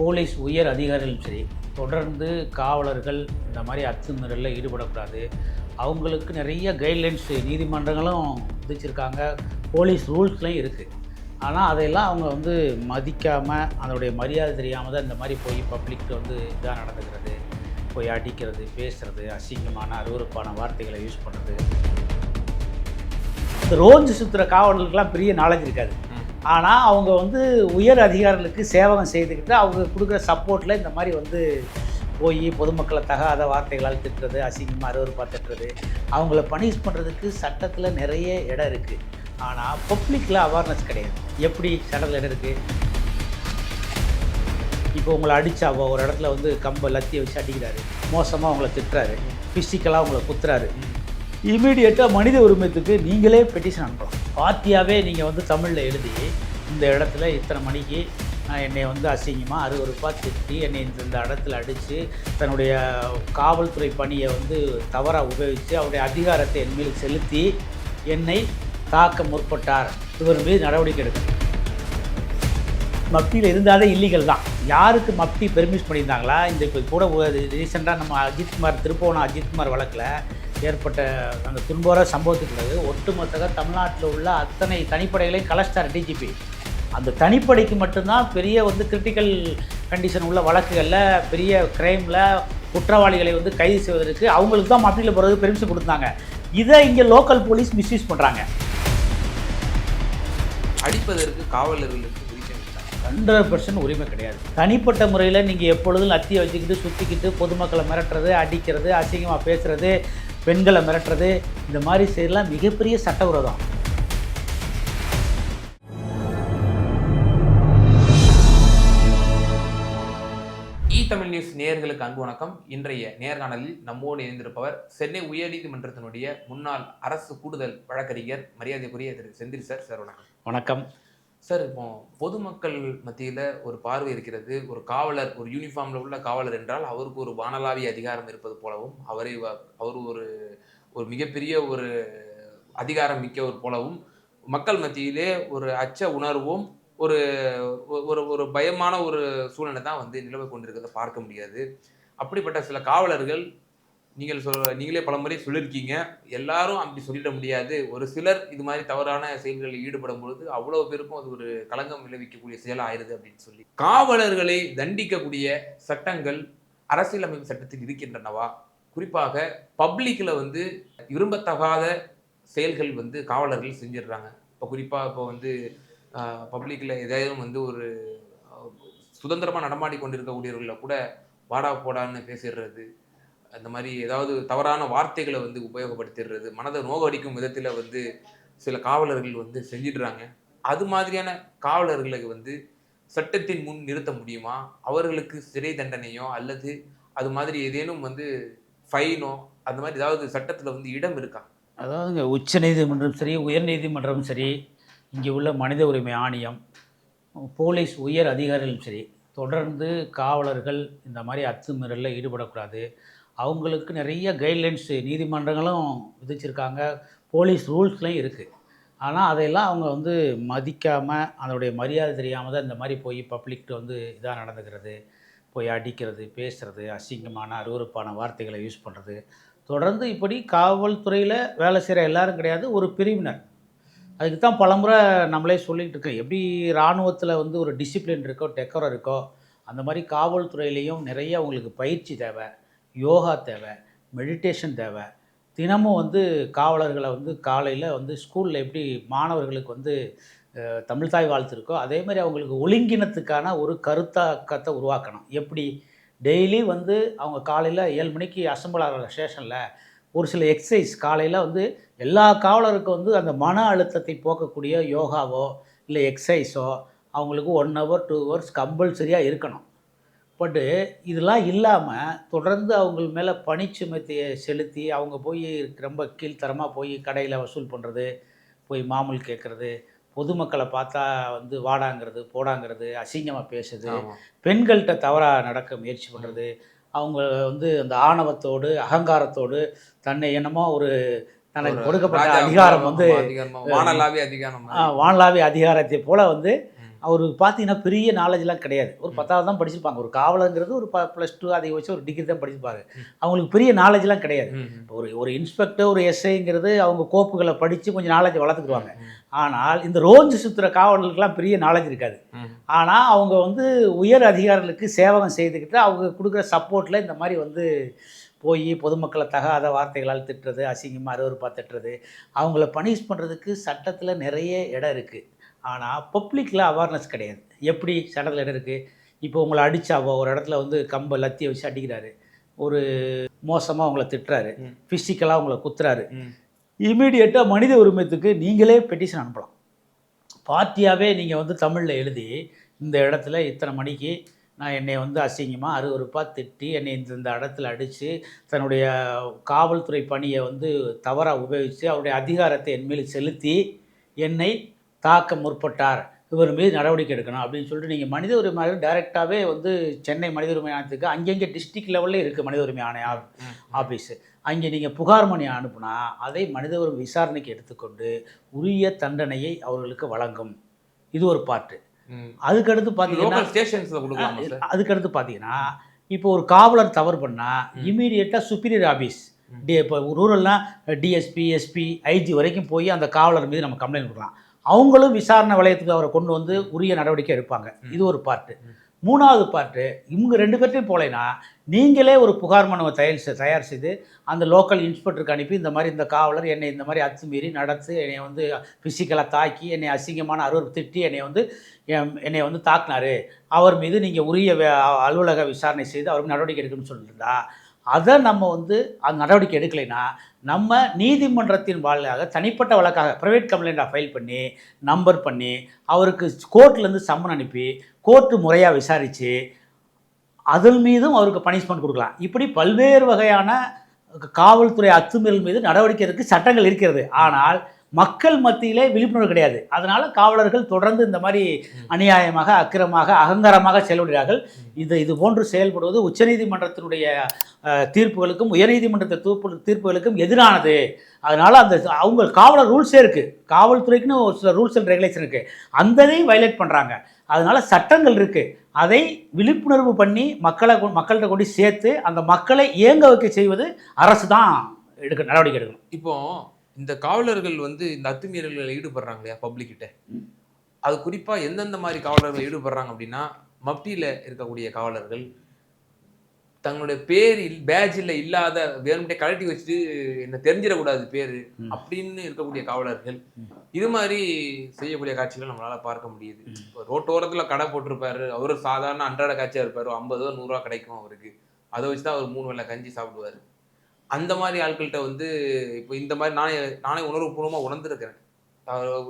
Police உயர் அதிகாரிகளும் சரி தொடர்ந்து காவலர்கள் இந்த மாதிரி அத்துமீறலில் ஈடுபடக்கூடாது. அவங்களுக்கு நிறைய கைட்லைன்ஸ் நீதிமன்றங்களும் விதிச்சிருக்காங்க. போலீஸ் ரூல்ஸ்லையும் இருக்குது ஆனால் அதையெல்லாம் அவங்க வந்து மதிக்காமல் அதனுடைய மரியாதை தெரியாமல் தான் இந்த மாதிரி போய் பப்ளிக் வந்து இதாக நடந்துக்கிறது. போய் அடிக்கிறது பேசுகிறது அசிங்கமான அருவருப்பான வார்த்தைகளை யூஸ் பண்ணுறது இந்த ரோஞ்சு சுற்றுற காவலர்களுக்கெல்லாம் பெரிய நாலேஜ் இருக்காது. ஆனால் அவங்க வந்து உயர் அதிகாரிகளுக்கு சேவகம் செய்துக்கிட்டு அவங்க கொடுக்குற சப்போர்ட்டில் இந்த மாதிரி வந்து போய் பொதுமக்களை தகாத வார்த்தைகளால் திட்டுறது அசிங்கமாக அருவருப்பாக திட்டுறது அவங்கள பனிஷ் பண்ணுறதுக்கு சட்டத்தில் நிறைய இடம் இருக்குது ஆனால் பப்ளிக்கில் அவேர்னஸ் கிடையாது. எப்படி சட்டத்தில் இடம் இருக்குது இப்போ உங்களை அடிச்சாவோ ஒரு இடத்துல வந்து கம்பை லத்தியை வச்சு அடிக்கிறாரு. மோசமாக உங்களை திட்டுறாரு. ஃபிசிக்கலாக உங்களை குத்துறாரு. இமீடியட்டாக மனித உரிமைத்துக்கு நீங்களே பெட்டிஷன் அனுப்பலாம் பார்ட்டியாகவே நீங்கள் வந்து தமிழில் எழுதி இந்த இடத்துல இத்தனை மணிக்கு என்னை வந்து அசிங்கமாக அருவருப்பாக திட்டி என்னை இந்த இந்த இடத்துல அடித்து தன்னுடைய காவல்துறை பணியை வந்து தவறாக உபயோகித்து அவருடைய அதிகாரத்தை என் மேல் செலுத்தி என்னை தாக்க முற்பட்டார். இவர் மீது நடவடிக்கை எடுக்கணும் மப்டியில் இருந்தாலே இல்லீகல் தான். யாருக்கு மப்டி பெர்மிஷ் பண்ணியிருந்தாங்களா? இந்த இப்போ கூட ரீசெண்டாக நம்ம அஜித்குமார் திருப்போணம் அஜித்குமார் வழக்கில் ஏற்பட்ட அந்த துன்போர சம்பவத்துக்கு பிறகு ஒட்டுமொத்தமாக தமிழ்நாட்டில் உள்ள அத்தனை தனிப்படைகளையும் கலஸ்டார் டிஜிபி அந்த தனிப்படைக்கு மட்டும்தான் பெரிய வந்து கிரிட்டிக்கல் கண்டிஷன் உள்ள வழக்குகளில் பெரிய கிரைமில் குற்றவாளிகளை வந்து கைது செய்வதற்கு அவங்களுக்கு தான் மப்டியில் போகிறது பெர்மிஷன் கொடுத்தாங்க. இதை இங்கே லோக்கல் போலீஸ் மிஸ்யூஸ் பண்ணுறாங்க அடிப்பதற்கு காவலர்களுக்கு ஹண்ட்ரட் பர்சன்ட் உரிமை கிடையாது. தனிப்பட்ட முறையில் நீங்கள் எப்பொழுதும் லத்தியை வச்சுக்கிட்டு சுற்றிக்கிட்டு பொதுமக்களை மிரட்டுறது அடிக்கிறது அசிங்கமாக பேசுறது பெண்களை மிரட்டுறது இந்த மாதிரி செய்யலாம் மிகப்பெரிய சட்டவிரோதம் இ தமிழ் நியூஸ் நேயர்களுக்கு அன்பு வணக்கம். இன்றைய நேர்காணலில் நம்மோடு இணைந்திருப்பவர் சென்னை உயர்நீதிமன்றத்தினுடைய முன்னாள் அரசு கூடுதல் வழக்கறிஞர் மரியாதைக்குரிய திரு செந்தில் சார். சார் வணக்கம். வணக்கம். சார் இப்போ பொதுமக்கள் மத்தியில் ஒரு பார்வை இருக்கிறது ஒரு காவலர் ஒரு யூனிஃபார்மில் உள்ள காவலர் என்றால் அவருக்கு ஒரு வானலாவிய அதிகாரம் இருப்பது போலவும் அவரை வ- அவர் ஒரு ஒரு மிகப்பெரிய ஒரு அதிகாரம் மிக்கவர் போலவும் மக்கள் மத்தியிலே ஒரு அச்ச உணர்வும் ஒரு ஒரு ஒரு பயமான ஒரு சூழ்நிலை தான் வந்து நிலவை கொண்டிருக்கிறத பார்க்க முடியாது. அப்படிப்பட்ட சில காவலர்கள் நீங்கள் சொல் நீங்களே பலமுறை சொல்லியிருக்கீங்க. எல்லாரும் அப்படி சொல்லிட முடியாது. ஒரு சிலர் இது மாதிரி தவறான செயல்களில் ஈடுபடும் பொழுது அவ்வளோ பேருக்கும் அது ஒரு களங்கம் விளைவிக்கக்கூடிய செயல் ஆயிருது அப்படின்னு சொல்லி. காவலர்களை தண்டிக்கக்கூடிய சட்டங்கள் அரசியலமைப்பு சட்டத்தில் இருக்கின்றனவா? குறிப்பாக பப்ளிக்கில் வந்து விரும்பத்தகாத செயல்கள் வந்து காவலர்கள் செஞ்சிடுறாங்க. இப்போ குறிப்பாக இப்போ வந்து பப்ளிக்கில் ஏதாவது வந்து ஒரு சுதந்திரமாக சுதந்திரமா நடமாடி கொண்டிருக்கக்கூடியவர்களை கூட வாடா போடான்னு பேசிடுறது. அந்த மாதிரி ஏதாவது தவறான வார்த்தைகளை வந்து உபயோகப்படுத்திடுறது மனதை நோகடிக்கும் விதத்தில் வந்து சில காவலர்கள் வந்து செஞ்சிடுறாங்க. அது மாதிரியான காவலர்களுக்கு வந்து சட்டத்தின் முன் நிறுத்த முடியுமா? அவர்களுக்கு சிறை தண்டனையோ அல்லது அது மாதிரி ஏதேனும் வந்து ஃபைனோ அந்த மாதிரி ஏதாவது சட்டத்தில் வந்து இடம் இருக்கா? அதாவதுங்க உச்ச நீதிமன்றம் சரி உயர் நீதிமன்றம் சரி இங்கே உள்ள மனித உரிமை ஆணையம் போலீஸ் உயர் அதிகாரிகளும் சரி தொடர்ந்து காவலர்கள் இந்த மாதிரி அத்துமீறலில் ஈடுபடக்கூடாது. அவங்களுக்கு நிறைய கைட்லைன்ஸு நீதிமன்றங்களும் விதிச்சிருக்காங்க. போலீஸ் ரூல்ஸ்லையும் இருக்குது ஆனால் அதையெல்லாம் அவங்க வந்து மதிக்காமல் அதனுடைய மரியாதை தெரியாமல் தான் இந்த மாதிரி போய் பப்ளிக் வந்து இதாக நடந்துக்கிறது. போய் அடிக்கிறது பேசுகிறது அசிங்கமான அருவருப்பான வார்த்தைகளை யூஸ் பண்ணுறது தொடர்ந்து இப்படி காவல்துறையில் வேலை செய்கிற எல்லாரும் கிடையாது ஒரு பிரிவினர். அதுக்கு தான் பலமுறை நம்மளே சொல்லிகிட்டு இருக்கோம் எப்படி இராணுவத்தில் வந்து ஒரு டிசிப்ளின் இருக்கோ டெக்கரம் இருக்கோ அந்த மாதிரி காவல்துறையிலையும் நிறைய அவங்களுக்கு பயிற்சி தேவை. யோகா தேவை மெடிடேஷன் தேவை. தினமும் வந்து காவலர்களை வந்து காலையில் வந்து ஸ்கூலில் எப்படி மாணவர்களுக்கு வந்து தமிழ்தாய் தமிழ் தாய் வாழ்த்து இருக்கோ அதே மாதிரி அவங்களுக்கு ஒழுங்கினத்துக்கான ஒரு கருத்தாக்கத்தை உருவாக்கணும். எப்படி? டெய்லி வந்து அவங்க காலையில் ஏழு மணிக்கு அசம்பிள் ஆகிற ஸ்டேஷனில் ஒரு சில எக்ஸசைஸ் காலையில் வந்து எல்லா காவலருக்கும் வந்து அந்த மன அழுத்தத்தை போக்கக்கூடிய யோகாவோ இல்லை எக்ஸசைஸோ அவங்களுக்கு ஒன் ஹவர் டூ ஹவர்ஸ் கம்பல்சரியாக இருக்கணும். பட்டு இதெல்லாம் இல்லாமல் தொடர்ந்து அவங்க மேலே பணிச்சுமத்தையை செலுத்தி அவங்க போய் ரொம்ப கீழ்த்தரமாக போய் கடையில் வசூல் பண்ணுறது போய் மாமூல் கேட்குறது பொதுமக்களை பார்த்தா வந்து வாடாங்கிறது போடாங்கிறது அசிங்கமாக பேசுறது ஆமா. பெண்கள்கிட்ட தவறாக நடக்க முயற்சி பண்ணுறது அவங்க வந்து அந்த ஆணவத்தோடு அகங்காரத்தோடு தன்னை என்னமோ ஒரு தனக்கு கொடுக்கப்பட்ட அதிகாரம் வந்து வானளாவிய அதிகாரம் ஆ, வானளாவிய அதிகாரத்தை போல வந்து. அவருக்கு பார்த்தீங்கன்னா பெரிய நாலேஜ்லாம் கிடையாது. ஒரு பத்தாவது தான் படிச்சிருப்பாங்க. ஒரு காவலங்கிறது ஒரு ப ப்ளஸ் டூ அதை வச்சு ஒரு டிகிரி தான் படிச்சிருப்பாங்க அவங்களுக்கு பெரிய நாலேஜ்லாம் கிடையாது. ஒரு ஒரு இன்ஸ்பெக்டர் ஒரு எஸ்ஐங்கிறது அவங்க கோப்புகளை படித்து கொஞ்சம் நாலேஜ் வளர்த்துக்குவாங்க ஆனால் இந்த ரோஞ்சு சுற்றுற காவலர்களுக்கெல்லாம் பெரிய நாலேஜ் இருக்காது. ஆனால் அவங்க வந்து உயர் அதிகாரிகளுக்கு சேவகம் செய்துக்கிட்டு அவங்க கொடுக்குற சப்போர்ட்டில் இந்த மாதிரி வந்து போய் பொதுமக்களை தகாத வார்த்தைகளால் திட்டுறது அசிங்கமாக அருவருப்பாக திட்டுறது அவங்கள பனிஷ் பண்ணுறதுக்கு சட்டத்தில் நிறைய இடம் இருக்குது ஆனால் பப்ளிக்கில் அவேர்னஸ் கிடையாது. எப்படி சட்டத்தில் இடம் இருக்குது இப்போ உங்களை அடிச்சாவோ ஒரு இடத்துல வந்து கம்பை லத்தியை வச்சு அடிக்கிறாரு. ஒரு மோசமாக உங்களை திட்டுறாரு. ஃபிசிக்கலாக உங்களை குத்துறாரு. இமீடியட்டாக மனித உரிமையத்துக்கு நீங்களே பெட்டிஷன் அனுப்பலாம். பார்ட்டியாகவே நீங்கள் வந்து தமிழில் எழுதி இந்த இடத்துல இத்தனை மணிக்கு நான் என்னை வந்து அசிங்கமாக அருவருப்பாக திட்டி என்னை இந்த இந்த இடத்துல அடித்து தன்னுடைய காவல்துறை பணியை வந்து தவறாக உபயோகித்து அவருடைய அதிகாரத்தை என் மேல் செலுத்தி என்னை தாக்க முற்பட்டார். இவர் மீது நடவடிக்கை எடுக்கணும் அப்படின்னு சொல்லிட்டு நீங்கள் மனித உரிமை டைரெக்டாகவே வந்து சென்னை மனித உரிமை ஆணையத்துக்கு அங்கங்கே டிஸ்ட்ரிக்ட் லெவலில் இருக்குது மனித உரிமை ஆணைய. ஆஃபீஸு அங்கே நீங்கள் புகார் மணி அனுப்புனா அதை மனித உரிமை விசாரணைக்கு எடுத்துக்கொண்டு உரிய தண்டனையை அவர்களுக்கு வழங்கும். இது ஒரு பார்ட்டு. அதுக்கடுத்து பார்த்தீங்கன்னா அதுக்கடுத்து பார்த்தீங்கன்னா இப்போ ஒரு காவலர் தவறு பண்ணால் இமீடியட்டாக சுப்பீரியர் ஆஃபீஸ் டி இப்போ ரூரல்னால் டிஎஸ்பி எஸ்பி ஐஜி வரைக்கும் போய் அந்த காவலர் மீது நம்ம கம்ப்ளைண்ட் கொடுக்கலாம். அவங்களும் விசாரணை வளையத்துக்கு அவரை கொண்டு வந்து உரிய நடவடிக்கை எடுப்பாங்க. இது ஒரு பார்ட்டு மூணாவது பார்ட்டு இவங்க ரெண்டு பேர்ட்டையும் போலேன்னா நீங்களே ஒரு புகார் மனுவை தயார் தயார் செய்து அந்த லோக்கல் இன்ஸ்பெக்டருக்கு அனுப்பி இந்த மாதிரி இந்த காவலர் என்னை இந்த மாதிரி அத்துமீறி நடத்து என்னை வந்து ஃபிசிக்கலாக தாக்கி என்னை அசிங்கமான அருவர் திட்டி என்னை வந்து என்னை வந்து தாக்குனாரு. அவர் மீது நீங்கள் உரிய அலுவலக விசாரணை செய்து அவருக்கு நடவடிக்கை எடுக்கணும்னு சொல்லியிருந்தா அதை நம்ம வந்து அந்த நடவடிக்கை எடுக்கலைன்னா நம்ம நீதிமன்றத்தின் வாயிலாக தனிப்பட்ட வழக்காக ப்ரைவேட் கம்ப்ளைண்ட்டாக ஃபைல் பண்ணி நம்பர் பண்ணி அவருக்கு கோர்ட்லேருந்து சம்மன் அனுப்பி கோர்ட்டு முறையாக விசாரித்து அதன் மீதும் அவருக்கு பனிஷ்மெண்ட் கொடுக்கலாம். இப்படி பல்வேறு வகையான காவல்துறை அத்துமீறல் மீது நடவடிக்கை எடுக்க சட்டங்கள் இருக்கிறது. ஆனால் மக்கள் மத்தியிலே விழிப்புணர்வு கிடையாது. அதனால காவலர்கள் தொடர்ந்து இந்த மாதிரி அநியாயமாக அக்கிரமாக அகங்காரமாக செயல்படுகிறார்கள். இது இது போன்று செயல்படுவது உச்சநீதிமன்றத்தினுடைய தீர்ப்புகளுக்கும் உயர்நீதிமன்றத்தை தீர்ப்பு தீர்ப்புகளுக்கும் எதிரானது. அதனால அந்த அவங்க காவலர் ரூல்ஸே இருக்கு. காவல்துறைக்குன்னு ஒரு சில ரூல்ஸ் அண்ட் ரெகுலேஷன் இருக்கு. அந்ததையும் வயலேட் பண்றாங்க. அதனால சட்டங்கள் இருக்கு. அதை விழிப்புணர்வு பண்ணி மக்களை மக்கள்கிட்ட கொண்டு சேர்த்து அந்த மக்களை இயங்க வைக்க செய்வது அரசு தான் எடுக்க நடவடிக்கை எடுக்கணும். இப்போ இந்த காவலர்கள் வந்து இந்த அத்துமீறல்களில் ஈடுபடுறாங்க இல்லையா பப்ளிக் கிட்ட. அது குறிப்பா எந்தெந்த மாதிரி காவலர்கள் ஈடுபடுறாங்க அப்படின்னா மப்டியில இருக்கக்கூடிய காவலர்கள் தங்களுடைய பேரில் பேட்ஜில் இல்லாத வேணும்ட்டே கழட்டி வச்சுட்டு என்ன தெரிஞ்சிடக்கூடாது பேரு. அப்படின்னு இருக்கக்கூடிய காவலர்கள். இது மாதிரி செய்யக்கூடிய காட்சிகள் நம்மளால பார்க்க முடியுது. இப்போ ரோட்டோரத்துல கடை போட்டிருப்பாரு. அவரு சாதாரண அன்றாட காட்சியா இருப்பாரு. ஐம்பதோ நூறுரூவா கிடைக்கும் அவருக்கு. அதை வச்சு தான் அவர் மூணு வேளை கஞ்சி சாப்பிடுவாரு. அந்த மாதிரி ஆட்கள்கிட்ட வந்து இப்போ இந்த மாதிரி நானே நானே உணர்வுபூர்வமாக உணர்ந்துருக்கிறேன்.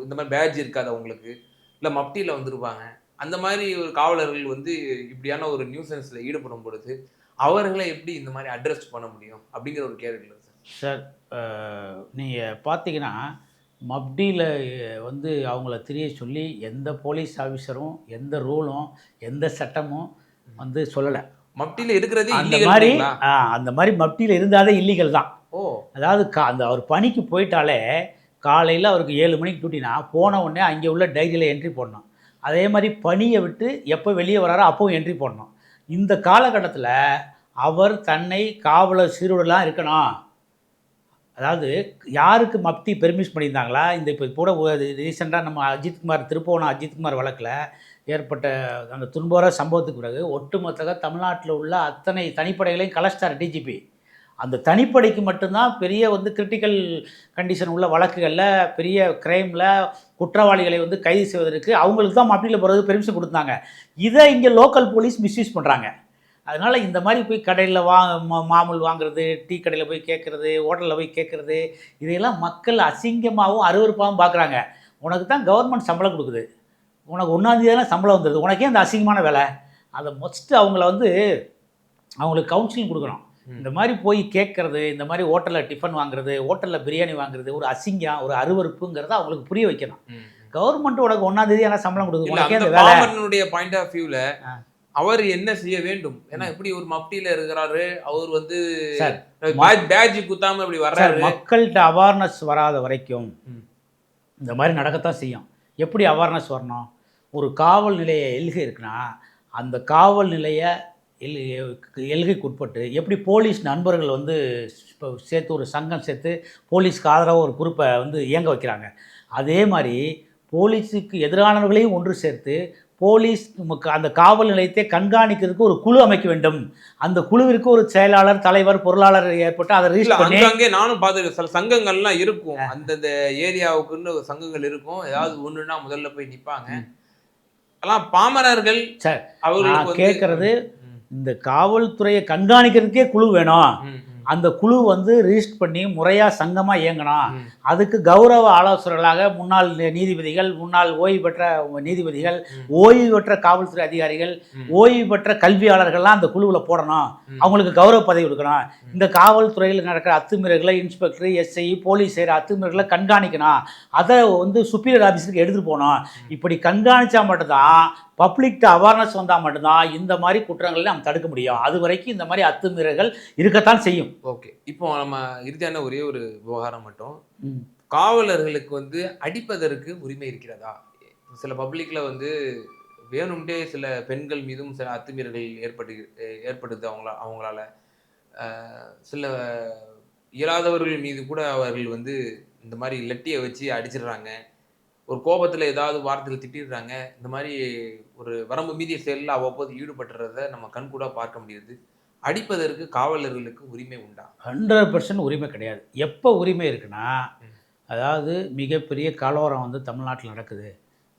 இந்த மாதிரி பேட்ஜ் இருக்காது அவங்களுக்கு இல்லை மப்டியில் வந்திருப்பாங்க. அந்த மாதிரி ஒரு காவலர்கள் வந்து இப்படியான ஒரு நியூசன்ஸில் ஈடுபடும் பொழுது அவர்களை எப்படி இந்த மாதிரி அட்ரஸ் பண்ண முடியும்? அப்படிங்கிற ஒரு கேள்வி இல்லை சார் சார் நீங்கள் பார்த்தீங்கன்னா மப்டியில் வந்து அவங்கள தெரிய சொல்லி எந்த போலீஸ் ஆஃபீஸரும் எந்த ரூலும் எந்த சட்டமும் வந்து சொல்லலை. மப்டியில் இருக்கிறதே அந்த மாதிரி அந்த மாதிரி மப்டியில் இருந்தாலே இல்லீகல் தான். ஓ. அதாவது கா அந்த அவர் பணிக்கு போயிட்டாலே காலையில் அவருக்கு ஏழு மணிக்கு டியூட்டினா போன உடனே அங்கே உள்ள டைரியில் என்ட்ரி போடணும். அதே மாதிரி பணியை விட்டு எப்போ வெளியே வராரோ அப்பவும் என்ட்ரி போடணும். இந்த காலகட்டத்தில் அவர் தன்னை காவலர் சீருடலாம் இருக்கணும். அதாவது யாருக்கு மப்டி பெர்மிஷன் பண்ணியிருந்தாங்களா? இந்த இப்போ கூட ரீசெண்டாக நம்ம அஜித்குமார் திருப்போணம் அஜித்குமார் வழக்கில் ஏற்பட்ட அந்த துன்புற சம்பவத்துக்கு பிறகு ஒட்டுமொத்தமாக தமிழ்நாட்டில் உள்ள அத்தனை தனிப்படைகளையும் கலஸ்டார் டிஜிபி அந்த தனிப்படைக்கு மட்டும்தான் பெரிய வந்து கிரிட்டிக்கல் கண்டிஷன் உள்ள வழக்குகளில் பெரிய கிரைமில் குற்றவாளிகளை வந்து கைது செய்வதற்கு அவங்களுக்கு தான் மப்டியில் போகிறது பெருமிஷன் கொடுத்தாங்க. இதை இங்கே லோக்கல் போலீஸ் மிஸ்யூஸ் பண்ணுறாங்க அதனால் இந்த மாதிரி போய் கடையில் வா மா- மாமூல் வாங்குறது டீ கடையில் போய் கேட்குறது ஹோட்டலில் போய் கேட்குறது இதையெல்லாம் மக்கள் அசிங்கமாகவும் அருவருப்பாகவும் பார்க்குறாங்க. உனக்கு தான் கவர்மெண்ட் சம்பளம் கொடுக்குது. உனக்கு ஒன்றாந்தேதியெல்லாம் சம்பளம் வந்துடுது உனக்கே அந்த அசிங்கமான வேலை. அதை மொஸ்ட்டு அவங்கள வந்து அவங்களுக்கு கவுன்சிலிங் கொடுக்கணும். இந்த மாதிரி போய் கேட்குறது இந்த மாதிரி ஹோட்டலில் டிஃபன் வாங்குறது ஹோட்டலில் பிரியாணி வாங்குறது ஒரு அசிங்கம் ஒரு அருவருப்புங்கிறத அவங்களுக்கு புரிய வைக்கணும். கவர்மெண்ட் உனக்கு ஒன்றாந்தேதி ஆனால் சம்பளம் கொடுக்குது? பாயிண்ட் ஆஃப் வியூல ஆ. அவர் என்ன செய்ய வேண்டும்? ஏன்னா எப்படி ஒரு மப்டியில இருக்கிறாரு அவர் வந்து சார், பேட்ஜ் குத்தாம இப்படி வர்றாரு. மக்கள்கிட்ட அவேர்னஸ் வராத வரைக்கும். இந்த மாதிரி நடக்கத்தான் செய்யும். எப்படி அவேர்னஸ் வரணும்? ஒரு காவல் நிலைய எல்கை இருக்குன்னா அந்த காவல் நிலைய எல் எல்கைக்கு உட்பட்டு எப்படி போலீஸ் நண்பர்கள் வந்து இப்போ சேர்த்து ஒரு சங்கம் சேர்த்து போலீஸ்க்கு ஆதரவாக ஒரு குரூப்பை வந்து இயங்க வைக்கிறாங்க. அதே மாதிரி போலீஸுக்கு எதிரானவர்களையும் ஒன்று சேர்த்து போலீஸ் அந்த காவல் நிலையத்தை கண்காணிக்கிறதுக்கு ஒரு குழு அமைக்க வேண்டும். அந்த குழுவிற்கு ஒரு செயலாளர் தலைவர் பொருளாளர் ஏற்பட்டு அதை ரீச் பண்ணி அங்கங்கே நானும் பார்த்துருக்கேன். சில சங்கங்கள்லாம் இருக்கும். அந்தந்த ஏரியாவுக்குன்னு ஒரு சங்கங்கள் இருக்கும். ஏதாவது ஒண்ணுன்னா முதல்ல போய் நிப்பாங்க. அதெல்லாம் பாமரர்கள் சரி, நான் கேட்கறது இந்த காவல்துறையை கண்காணிக்கிறதுக்கே குழு வேணும். அந்த குழு வந்து ரிஜிஸ்ட் பண்ணி முறையாக சங்கமாக இயங்கணும். அதுக்கு கௌரவ ஆலோசகர்களாக முன்னாள் நீதிபதிகள் முன்னாள் ஓய்வு பெற்ற நீதிபதிகள். ஓய்வு பெற்ற காவல்துறை அதிகாரிகள். ஓய்வு பெற்ற கல்வியாளர்கள்லாம் அந்த குழுவில் போடணும். அவங்களுக்கு கௌரவ பதவி கொடுக்கணும் இந்த காவல்துறையில் நடக்கிற அத்துமீறல்களை இன்ஸ்பெக்டர் எஸ்ஐ போலீஸ் செய்கிற அத்துமீறல்களை கண்காணிக்கணும் அதை வந்து சுப்பீரியர் ஆஃபீஸருக்கு எடுத்துகிட்டு போகணும் இப்படி கண்காணிச்சா மட்டும்தான் பப்ளிக்ட்ட அவேர்னஸ் வந்தால் மட்டும்தான் இந்த மாதிரி குற்றங்களை நம்ம தடுக்க முடியும். அது வரைக்கும் இந்த மாதிரி அத்துமீறல்கள் இருக்கத்தான் செய்யும். ஓகே இப்போ நம்ம இறுதியான ஒரே ஒரு விவகாரம் மட்டும். காவலர்களுக்கு வந்து அடிப்பதற்கு உரிமை இருக்கிறதா? சில பப்ளிக்ல வந்து வேணும்ட்டே சில பெண்கள் மீதும் சில அத்துமீறல்கள் ஏற்பட்டு ஏற்படுது அவங்கள அவங்களால. சில இயலாதவர்கள் மீது கூட அவர்கள் வந்து இந்த மாதிரி லெட்டியை வச்சு அடிச்சிடுறாங்க. ஒரு கோபத்தில் ஏதாவது வார்த்தைகள் திட்டிடுறாங்க. இந்த மாதிரி ஒரு வரம்பு மீறிய செயலில் அவ்வப்போது ஈடுபட்டுறத நம்ம கண்கூடா பார்க்க முடியுது. அடிப்பதற்கு காவலர்களுக்கு உரிமை உண்டா? ஹண்ட்ரட் பர்சன்ட் உரிமை கிடையாது. எப்போ உரிமை இருக்குன்னா. அதாவது மிகப்பெரிய கலவரம் வந்து தமிழ்நாட்டில் நடக்குது.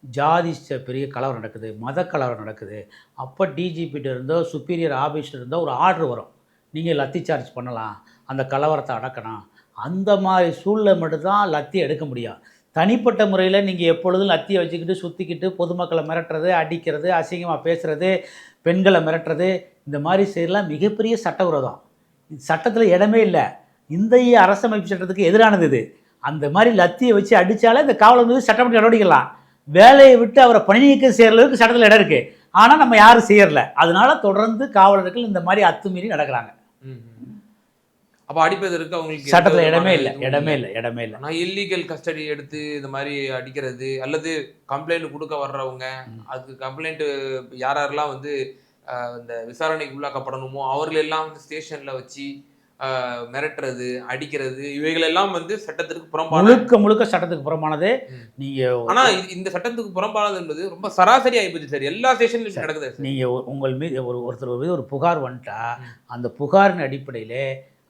ஜாதி பெரிய கலவரம் நடக்குது. மத கலவரம் நடக்குது. அப்போ டிஜிபிட்ட இருந்தோ சுப்பீரியர் ஆஃபீஸில் இருந்தோ ஒரு ஆர்டர் வரும். நீங்கள் லத்தி சார்ஜ் பண்ணலாம். அந்த கலவரத்தை அடக்கணும். அந்த மாதிரி சூழ்நிலை மட்டும்தான் லத்தி எடுக்க முடியும். தனிப்பட்ட முறையில் நீங்கள் எப்பொழுதும் லத்தியை வச்சுக்கிட்டு சுற்றிக்கிட்டு பொதுமக்களை மிரட்டுறது அடிக்கிறது அசிங்கமாக பேசுகிறது பெண்களை மிரட்டுறது இந்த மாதிரி செய்யலாம் மிகப்பெரிய சட்டவிரோதம் சட்டத்தில் இடமே இல்லை. இந்திய அரசமைப்பு சட்டத்துக்கு எதிரானது இது. அந்த மாதிரி லத்தியை வச்சு அடித்தாலே இந்த காவலர் மீது சட்டமன்ற நடவடிக்கலாம். வேலையை விட்டு அவரை பணி நீக்கம் செய்கிற அளவுக்கு சட்டத்தில் இடம் இருக்குது ஆனால் நம்ம யாரும் செய்யறல அதனால தொடர்ந்து காவலர்கள் இந்த மாதிரி அத்துமீறி நடக்கிறாங்க. அப்ப அடிப்பதற்கு அவங்களுக்கு சட்டத்தில் இடமே இல்லை இடமே இல்லை. இடமே இல்லை. நான் இல்லீகல் கஸ்டடி எடுத்து இந்த மாதிரி அடிக்கிறது அல்லது கம்ப்ளைண்ட் கொடுக்க வர்றவங்க அதுக்கு கம்ப்ளைண்ட் யார் யாரெல்லாம் வந்து இந்த விசாரணைக்கு உள்ளாக்கப்படணுமோ அவர்கள் எல்லாம் வந்து ஸ்டேஷன்ல வச்சு மிரட்டுறது அடிக்கிறது இவைகள் எல்லாம் வந்து சட்டத்திற்கு புறம்பான முழுக்க முழுக்க சட்டத்துக்கு புறமானது ம். நீங்கள் ஆனா இது- இந்த சட்டத்துக்கு புறம்பானது என்பது ரொம்ப சராசரி ஆயிப்போச்சு சார். எல்லா ஸ்டேஷன்லயும் நடக்குது நீங்கள் உங்கள் மீது ஒரு ஒருத்தர் மீது ஒரு புகார் வந்துட்டா. அந்த புகாரின் அடிப்படையில்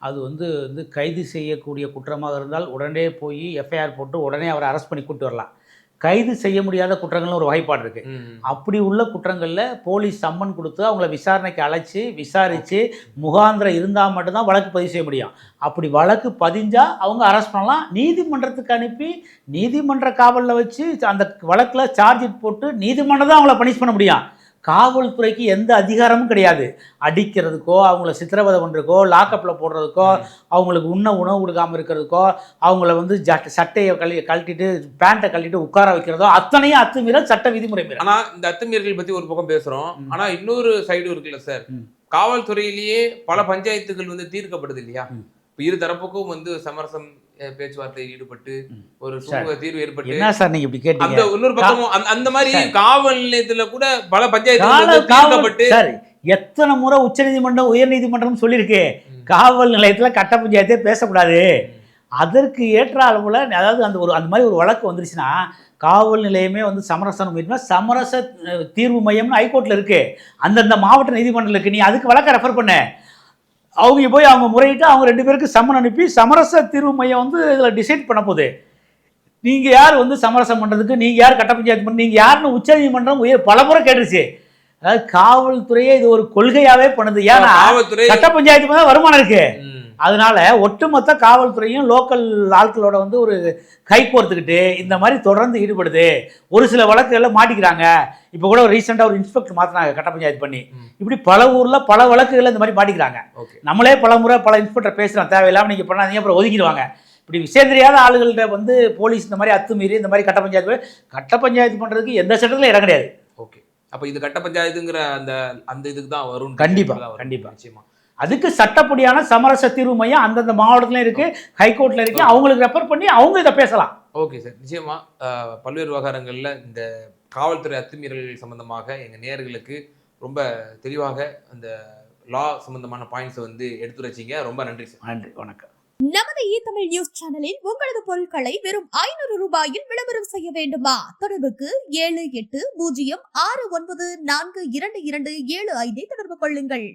அது வந்து வந்து கைது செய்யக்கூடிய குற்றமாக இருந்தால் உடனே போய் எஃப்ஐஆர் போட்டு உடனே அவரை அரெஸ்ட் பண்ணி கூட்டு வரலாம். கைது செய்ய முடியாத குற்றங்கள்னு ஒரு வகைப்பாடு இருக்குது ம். அப்படி உள்ள குற்றங்களில் போலீஸ் சம்மன் கொடுத்து அவங்கள விசாரணைக்கு அழைச்சி விசாரித்து முகாந்திரம் இருந்தால் மட்டும்தான் வழக்கு பதிவு செய்ய முடியும். அப்படி வழக்கு பதிஞ்சால் அவங்க அரெஸ்ட் பண்ணலாம். நீதிமன்றத்துக்கு அனுப்பி நீதிமன்ற காவலில் வச்சு அந்த வழக்கில் சார்ஜ் போட்டு நீதிமன்றம் தான் அவங்கள பனிஷ் பண்ண முடியும். காவல்துறைக்கு எந்த அதிகாரமும் கிடையாது அடிக்கிறதுக்கோ அவங்கள சித்திரவதை பண்ணுறதுக்கோ லாக்கப்பில் போடுறதுக்கோ அவங்களுக்கு உண்ண உணவு கொடுக்காம இருக்கிறதுக்கோ அவங்கள வந்து ஜட் சட்டையை கழி கழட்டிட்டு பேண்ட்டை கழட்டிட்டு உட்கார வைக்கிறதோ அத்தனையும் அத்துமீறல் சட்ட விதிமுறை மீறல் ஆனா இந்த அத்துமீறல்கள் பத்தி ஒரு பக்கம் பேசுறோம் ம். ஆனா இன்னொரு சைடு இருக்குல்ல சார். காவல்துறையிலேயே பல பஞ்சாயத்துகள் வந்து தீர்க்கப்படுது இல்லையா. இப்ப இரு தரப்புக்கும் வந்து சமரசம் பேச்சுவார்த்தையில் ஈடுபட்டு. ஒரு சுமூக தீர்வு ஏற்பட்டு என்ன சார் நீங்க இப்படி அந்த கேட்டீங்க இன்னொரு பக்கமும் அந்த- அந்த மாதிரி. காவல் நிலையத்துல கூட பல தீர்க்கப்பட்டு சார் எத்தனை முறை உச்சநீதிமன்றம் உயர்நீதிமன்றம் சொல்லியிருக்கு. காவல் நிலையத்துல கட்ட பஞ்சாயத்தே பேசக்கூடாது அதற்கு ஏற்ற அளவுல அதாவது அந்த ஒரு அந்த மாதிரி ஒரு வழக்கு வந்துருச்சுன்னா காவல் நிலையமே வந்து சமரசம் மீறினா சமரச தீர்வு மையம்னு ஹைகோர்ட்ல இருக்கு அந்தந்த மாவட்ட நீதிமன்றத்தில் இருக்கு நீ அதுக்கு வழக்கை ரெஃபர் பண்ண அவங்க போய் அவங்க முறையிட்டு அவங்க ரெண்டு பேருக்கு சம்மன் அனுப்பி சமரச தீர்வு மையம் வந்து இதில் டிசைட் பண்ண போகுது நீங்கள் யார் வந்து சமரசம் பண்ணுறதுக்கு நீங்கள் யார் கட்ட பஞ்சாயத்து பண்ண நீங்கள் யாருன்னு உச்சநீதிமன்றம் உயர் பலமுறை கேட்டுருச்சு. அதாவது காவல்துறையே இது ஒரு கொள்கையாவே பண்ணுது. ஏன்னா கட்ட பஞ்சாயத்து தான் வருமானம் இருக்கு. ம். அதனால ஒட்டுமொத்த காவல்துறையும் லோக்கல் ஆட்களோட வந்து ஒரு கை கோர்த்துக்கிட்டு இந்த மாதிரி தொடர்ந்து ஈடுபடுது. ஒரு சில வழக்குகளில் மாட்டிக்கிறாங்க. இப்போ கூட ரீசெண்டாக ஒரு இன்ஸ்பெக்டர் மாற்றினாங்க கட்ட பஞ்சாயத்து பண்ணி. இப்படி பல ஊரில் பல வழக்குகளில் இந்த மாதிரி மாட்டிக்கிறாங்க. நம்மளே பல முறை பல இன்ஸ்பெக்டர் பேசுகிறோம் தேவையில்லாமல் நீங்கள் பண்ணாதீங்க அப்புறம் ஒதுக்கிடுவாங்க. இப்படி விஷயம் தெரியாத ஆளுகள்கிட்ட வந்து போலீஸ் இந்த மாதிரி அத்துமீறி இந்த மாதிரி கட்ட பஞ்சாயத்து கட்ட பஞ்சாயத்து பண்ணுறதுக்கு எந்த சட்டத்தில் இடம் கிடையாது. ஓகே. அப்ப இது கட்ட பஞ்சாயத்துங்கிற அந்த அந்த இதுக்கு தான் வரும் கண்டிப்பா, வரும். கண்டிப்பா. அதுக்கு சட்டப்படியான சமரச தீர்வு மையம் அந்தந்த மாவட்டத்திலும் இருக்கு ஹைகோர்ட்ல இருக்கு. அவங்களுக்கு ரெஃபர் பண்ணி அவங்க இதை பேசலாம். ஓகே சார் நிச்சயமா ஆஹ், பல்வேறு விவகாரங்களில் இந்த காவல்துறை அத்துமீறல்கள் சம்பந்தமாக எங்கள் நேயர்களுக்கு ரொம்ப தெளிவாக அந்த லா சம்பந்தமான பாயிண்ட்ஸை வந்து எடுத்துரைச்சிங்க. ரொம்ப நன்றி சார் நன்றி வணக்கம். நமது இ தமிழ் நியூஸ் சேனலில் உங்களது பொருட்களை வெறும் ஐநூறு ரூபாயில் விளம்பரம் செய்ய வேண்டுமா? தொடர்புக்கு ஏழு எட்டு பூஜ்ஜியம் ஆறு ஒன்பது நான்கு இரண்டு இரண்டு ஏழு ஐந்தை தொடர்பு கொள்ளுங்கள்.